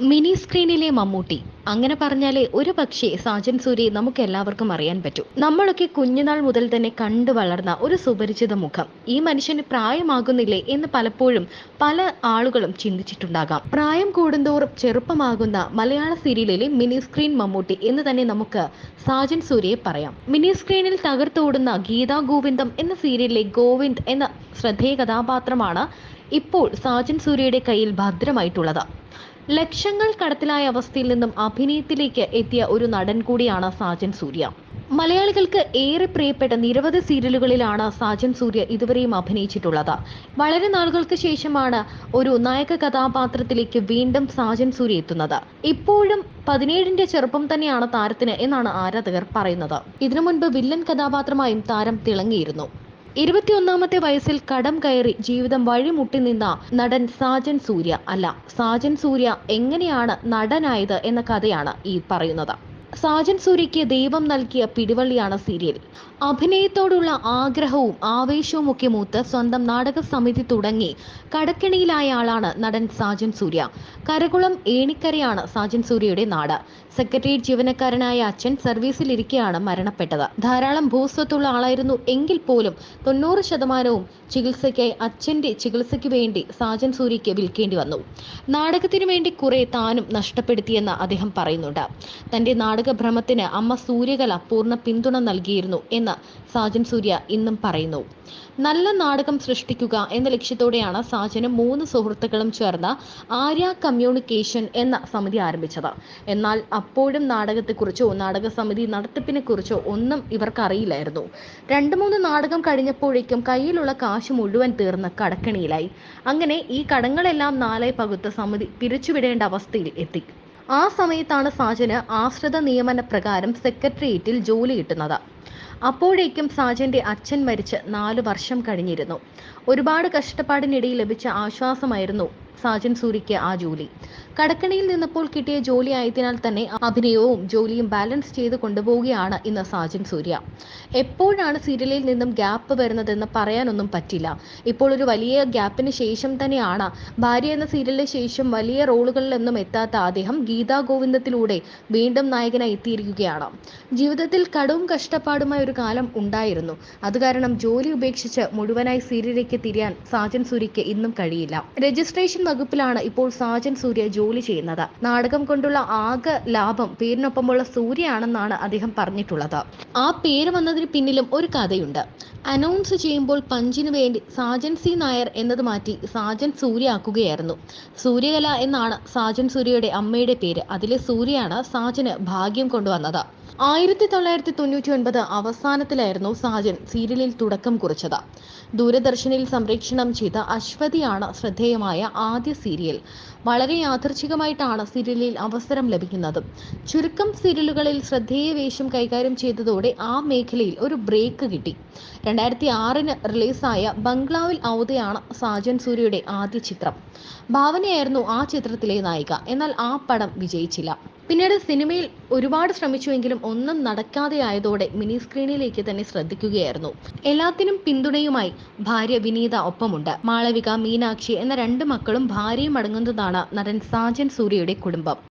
Mini സ്ക്രീനിലെ Mammootty. അങ്ങനെ പറഞ്ഞാലേ ഒരു പക്ഷേ സാജൻ സൂര്യ നമുക്ക് എല്ലാവർക്കും അറിയാൻ പറ്റൂ. നമ്മളൊക്കെ കുഞ്ഞുനാൾ മുതൽ തന്നെ കണ്ടു വളർന്ന ഒരു സുപരിചിത മുഖം. ഈ മനുഷ്യന് പ്രായമാകുന്നില്ലേ എന്ന് പലപ്പോഴും പല ആളുകളും ചിന്തിച്ചിട്ടുണ്ടാകാം. പ്രായം കൂടുന്തോറും ചെറുപ്പമാകുന്ന മലയാള സീരിയലിലെ മിനി സ്ക്രീൻ മമ്മൂട്ടി എന്ന് തന്നെ നമുക്ക് സാജൻ സൂര്യയെ പറയാം. മിനി സ്ക്രീനിൽ തകർത്തോടുന്ന ഗീതാ ഗോവിന്ദം എന്ന സീരിയലിലെ ഗോവിന്ദ് എന്ന ശ്രദ്ധേയ കഥാപാത്രമാണ് ഇപ്പോൾ സാജൻ സൂര്യയുടെ കയ്യിൽ ഭദ്രമായിട്ടുള്ളത്. ലക്ഷങ്ങൾ കടത്തിലായ അവസ്ഥയിൽ നിന്നും അഭിനയത്തിലേക്ക് എത്തിയ ഒരു നടൻ കൂടിയാണ് സാജൻ സൂര്യ. മലയാളികൾക്ക് ഏറെ പ്രിയപ്പെട്ട നിരവധി സീരിയലുകളിലാണ് സാജൻ സൂര്യ ഇതുവരെയും അഭിനയിച്ചിട്ടുള്ളത്. വളരെ നാളുകൾക്ക് ശേഷമാണ് ഒരു നായക കഥാപാത്രത്തിലേക്ക് വീണ്ടും സാജൻ സൂര്യ എത്തുന്നത്. ഇപ്പോഴും പതിനേഴിന്റെ ചെറുപ്പം തന്നെയാണ് താരത്തിന് എന്നാണ് ആരാധകർ പറയുന്നത്. ഇതിനു മുൻപ് വില്ലൻ കഥാപാത്രമായും താരം തിളങ്ങിയിരുന്നു. ഇരുപത്തിയൊന്നാമത്തെ വയസ്സിൽ കടം കയറി ജീവിതം വഴിമുട്ടി നിന്ന നടൻ സാജൻ സൂര്യ. അല്ല സാജൻ സൂര്യ എങ്ങനെയാണ് നടനായത് എന്ന കഥയാണ് ഈ പറയുന്നത്. സാജൻ സൂര്യയ്ക്ക് ദൈവം നൽകിയ പിടിവള്ളിയാണ് സീരിയൽ. അഭിനയത്തോടുള്ള ആഗ്രഹവും ആവേശവും ഒക്കെ മൂത്ത് സ്വന്തം നാടക സമിതി തുടങ്ങി കടക്കിണിയിലായ ആളാണ് നടൻ സാജൻ സൂര്യ. കരകുളം ഏണിക്കരയാണ് സാജൻ സൂര്യയുടെ നാട്. സെക്രട്ടേറിയറ്റ് ജീവനക്കാരനായ അച്ഛൻ സർവീസിലിരിക്കെയാണ് മരണപ്പെട്ടത്. ധാരാളം ഭൂസ്വത്തുള്ള ആളായിരുന്നു എങ്കിൽ പോലും തൊണ്ണൂറ് ശതമാനവും ചികിത്സയ്ക്കായി അച്ഛന്റെ ചികിത്സയ്ക്ക് വേണ്ടി സാജൻ സൂര്യയ്ക്ക് വിൽക്കേണ്ടി വന്നു. നാടകത്തിനു വേണ്ടി കുറെ താനും നഷ്ടപ്പെടുത്തിയെന്ന് അദ്ദേഹം പറയുന്നുണ്ട്. തന്റെ നാടകഭ്രമത്തിന് അമ്മ സൂര്യകല പൂർണ പിന്തുണ നൽകിയിരുന്നു എന്ന് സാജൻ സൂര്യ ഇന്നും പറയുന്നു. നല്ല നാടകം സൃഷ്ടിക്കുക എന്ന ലക്ഷ്യത്തോടെയാണ് സാജനും മൂന്ന് സുഹൃത്തുക്കളും ചേർന്ന് ആര്യ കമ്മ്യൂണിക്കേഷൻ എന്ന സമിതി ആരംഭിച്ചത്. എന്നാൽ അപ്പോഴും നാടകത്തെക്കുറിച്ചോ നാടക സമിതി നടത്തിപ്പിനെ കുറിച്ചോ ഒന്നും ഇവർക്ക് അറിയില്ലായിരുന്നു രണ്ട് മൂന്ന് നാടകം കഴിഞ്ഞപ്പോഴേക്കും കയ്യിലുള്ള കാശ് മുഴുവൻ തീർന്ന് കടക്കണിയിലായി. അങ്ങനെ ഈ കടങ്ങളെല്ലാം നാലായി പകുത്ത് സമിതി പിരിച്ചുവിടേണ്ട അവസ്ഥയിൽ എത്തി. ആ സമയത്താണ് സാജന് ആശ്രിത നിയമന പ്രകാരം സെക്രട്ടേറിയറ്റിൽ ജോലി കിട്ടുന്നത്. അപ്പോഴേക്കും സാജന്റെ അച്ഛൻ മരിച്ച് നാലു വർഷം കഴിഞ്ഞിരുന്നു. ഒരുപാട് കഷ്ടപ്പാടിനിടയിൽ ലഭിച്ച ആശ്വാസമായിരുന്നു സാജൻ സൂരിക്ക് ആ ജോലി. കടക്കണിയിൽ നിന്നപ്പോൾ കിട്ടിയ ജോലി ആയതിനാൽ തന്നെ അഭിനയവും ജോലിയും ബാലൻസ് ചെയ്ത് കൊണ്ടുപോവുകയാണ് ഇന്ന് സാജൻ സൂര്യ. എപ്പോഴാണ് സീരിയലിൽ നിന്നും ഗ്യാപ്പ് വരുന്നതെന്ന് പറയാനൊന്നും പറ്റില്ല. ഇപ്പോൾ ഒരു വലിയ ഗ്യാപ്പിന് ശേഷം തന്നെയാണ് ഭാര്യ എന്ന സീരിയലിന് ശേഷം വലിയ റോളുകളിലൊന്നും എത്താത്ത അദ്ദേഹം ഗീതാ ഗോവിന്ദത്തിലൂടെ വീണ്ടും നായകനായി എത്തിയിരിക്കുകയാണ്. ജീവിതത്തിൽ കടവും കഷ്ടപ്പാടുമായ ഒരു കാലം ഉണ്ടായിരുന്നു. അത് കാരണം ജോലി ഉപേക്ഷിച്ച് മുഴുവനായി സീരിയലിലേക്ക് തിരിയാൻ സാജൻ സൂര്യയ്ക്ക് ഇന്നും കഴിയില്ല. രജിസ്ട്രേഷൻ വകുപ്പിലാണ് ഇപ്പോൾ സാജൻ സൂര്യ ജോലി ചെയ്യുന്നത്. നാടകം കൊണ്ടുള്ള ആകെ ലാഭം പേരിനൊപ്പമുള്ള സൂര്യയാണെന്നാണ് അദ്ദേഹം പറഞ്ഞിട്ടുള്ളത്. ആ പേര് വന്നതിന് പിന്നിലും ഒരു കഥയുണ്ട്. അനൗൺസ് ചെയ്യുമ്പോൾ പഞ്ചിനു വേണ്ടി സാജൻ സി നായർ എന്നത് മാറ്റി സാജൻ സൂര്യ ആക്കുകയായിരുന്നു. സൂര്യകല എന്നാണ് സാജൻ സൂര്യയുടെ അമ്മയുടെ പേര്. അതിലെ സൂര്യയാണ് സാജന് ഭാഗ്യം കൊണ്ടുവന്നത്. ആയിരത്തി തൊള്ളായിരത്തി തൊണ്ണൂറ്റി ഒൻപത് അവസാനത്തിലായിരുന്നു സാജൻ സീരിയലിൽ തുടക്കം കുറിച്ചത്. ദൂരദർശനിൽ സംപ്രേക്ഷണം ചെയ്ത അശ്വതിയാണ് ശ്രദ്ധേയമായ ആദ്യ സീരിയൽ. വളരെ യാദർച്ഛികമായിട്ടാണ് സീരിയലിൽ അവസരം ലഭിക്കുന്നത്. ചുരുക്കം സീരിയലുകളിൽ ശ്രദ്ധേയ വേഷം കൈകാര്യം ചെയ്തതോടെ ആ മേഖലയിൽ ഒരു ബ്രേക്ക് കിട്ടി. രണ്ടായിരത്തി ആറിന് റിലീസായ ബംഗ്ലാവിൽ ഔദയാണ് സാജൻ സൂര്യയുടെ ആദ്യ ചിത്രം. ഭാവനയായിരുന്നു ആ ചിത്രത്തിലെ നായിക. എന്നാൽ ആ പടം വിജയിച്ചില്ല. പിന്നീട് സിനിമയിൽ ഒരുപാട് ശ്രമിച്ചുവെങ്കിലും ഒന്നും നടക്കാതെ ആയതോടെ മിനി സ്ക്രീനിലേക്ക് തന്നെ ശ്രദ്ധിക്കുകയായിരുന്നു. എല്ലാത്തിനും പിന്തുണയുമായി ഭാര്യ വിനീത ഒപ്പമുണ്ട്. മാളവിക മീനാക്ഷി എന്ന രണ്ട് മക്കളും ഭാര്യയും അടങ്ങുന്നതാണ് നടൻ സാജൻ സൂര്യയുടെ കുടുംബം.